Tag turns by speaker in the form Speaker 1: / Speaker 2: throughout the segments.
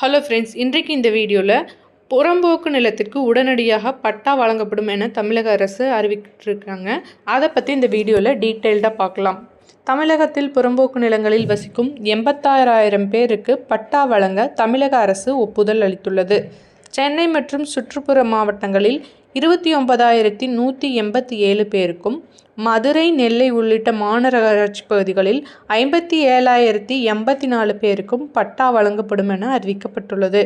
Speaker 1: Hello friends இன்றைக்கு இந்த வீடியோவில் புறம்போக்கு நிலத்திற்கு உடனடியாக பட்டா வழங்கப்படும் என தமிழக அரசு அறிவிட்டிருக்காங்க அதை பற்றி இந்த வீடியோவில் டீட்டெயில்டாக பார்க்கலாம். தமிழகத்தில் புறம்போக்கு நிலங்களில் வசிக்கும் எண்பத்தாறாயிரம் பேருக்கு பட்டா வழங்க தமிழக அரசு ஒப்புதல் அளித்துள்ளது. சென்னை மற்றும் சுற்றுப்புற மாவட்டங்களில் இருபத்தி ஒன்பதாயிரத்தி நூற்றி எண்பத்தி ஏழு பேருக்கும் மதுரை நெல்லை உள்ளிட்ட மாநகராட்சி பகுதிகளில் ஐம்பத்தி ஏழாயிரத்தி எண்பத்தி நாலு பேருக்கும் பட்டா வழங்கப்படும் என அறிவிக்கப்பட்டுள்ளது.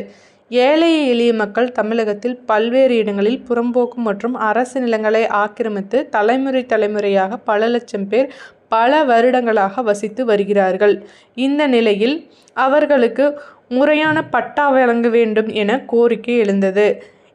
Speaker 1: ஏழை எளிய மக்கள் தமிழகத்தில் பல்வேறு இடங்களில் புறம்போக்கு மற்றும் அரசு நிலங்களை ஆக்கிரமித்து தலைமுறை தலைமுறையாக பல லட்சம் பேர் பல வருடங்களாக வசித்து வருகிறார்கள். இந்த நிலையில் அவர்களுக்கு முறையான பட்டா வழங்க வேண்டும் என கோரிக்கை எழுந்தது.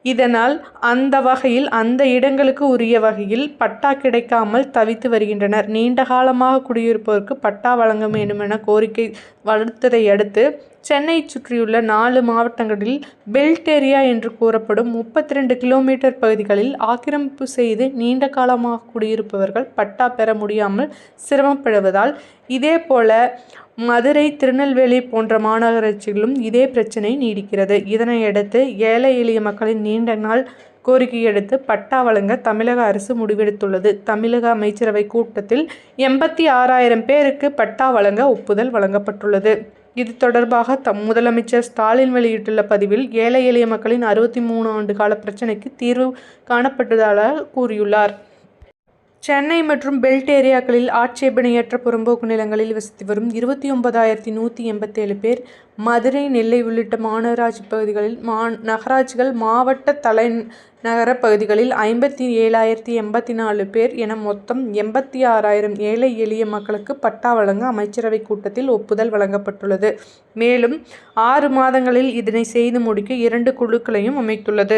Speaker 1: இதனால் அந்த வகையில் அந்த இடங்களுக்கு உரிய வகையில் பட்டா கிடைக்காமல் தவித்து வருகின்றனர். நீண்ட காலமாக குடியிருப்போருக்கு பட்டா வழங்க வேண்டும் என கோரிக்கை வளர்த்ததை அடுத்து சென்னை சுற்றியுள்ள நாலு மாவட்டங்களில் பெல்ட் ஏரியா என்று கூறப்படும் முப்பத்தி ரெண்டு கிலோமீட்டர் பகுதிகளில் ஆக்கிரமிப்பு செய்து நீண்ட காலமாக குடியிருப்பவர்கள் பட்டா பெற முடியாமல் சிரமப்படுவதால் இதே போல மதுரை திருநெல்வேலி போன்ற மாநகராட்சிகளிலும் இதே பிரச்சினை நீடிக்கிறது. இதனையடுத்து ஏழை எளிய மக்களின் நீண்ட நாள் கோரிக்கையடுத்து பட்டா வழங்க தமிழக அரசு முடிவெடுத்துள்ளது. தமிழக அமைச்சரவை கூட்டத்தில் எண்பத்தி ஆறாயிரம் பேருக்கு பட்டா வழங்க ஒப்புதல் வழங்கப்பட்டுள்ளது. இது தொடர்பாக தம் முதலமைச்சர் ஸ்டாலின் வெளியிட்டுள்ள பதிவில் ஏழை எளிய மக்களின் அறுபத்தி மூணு ஆண்டு கால பிரச்சினைக்கு தீர்வு காணப்பட்டதாக கூறியுள்ளார். சென்னை மற்றும் பெல்ட் ஏரியாக்களில் ஆட்சேபனையற்ற புறம்போக்கு நிலங்களில் வசித்து வரும் இருபத்தி ஒன்பதாயிரத்தி நூற்றி எண்பத்தேழு பேர் மதுரை நெல்லை உள்ளிட்ட மாநகராட்சி பகுதிகளில் மா நகராட்சிகள் மாவட்ட தலை நகர பகுதிகளில் ஐம்பத்தி ஏழாயிரத்தி எண்பத்தி நாலு பேர் என மொத்தம் எண்பத்தி ஆறாயிரம் ஏழை எளிய மக்களுக்கு பட்டா வழங்க அமைச்சரவை கூட்டத்தில் ஒப்புதல் வழங்கப்பட்டுள்ளது. மேலும் ஆறு மாதங்களில் இதனை செய்து முடிக்க இரண்டு குழுக்களையும் அமைத்துள்ளது.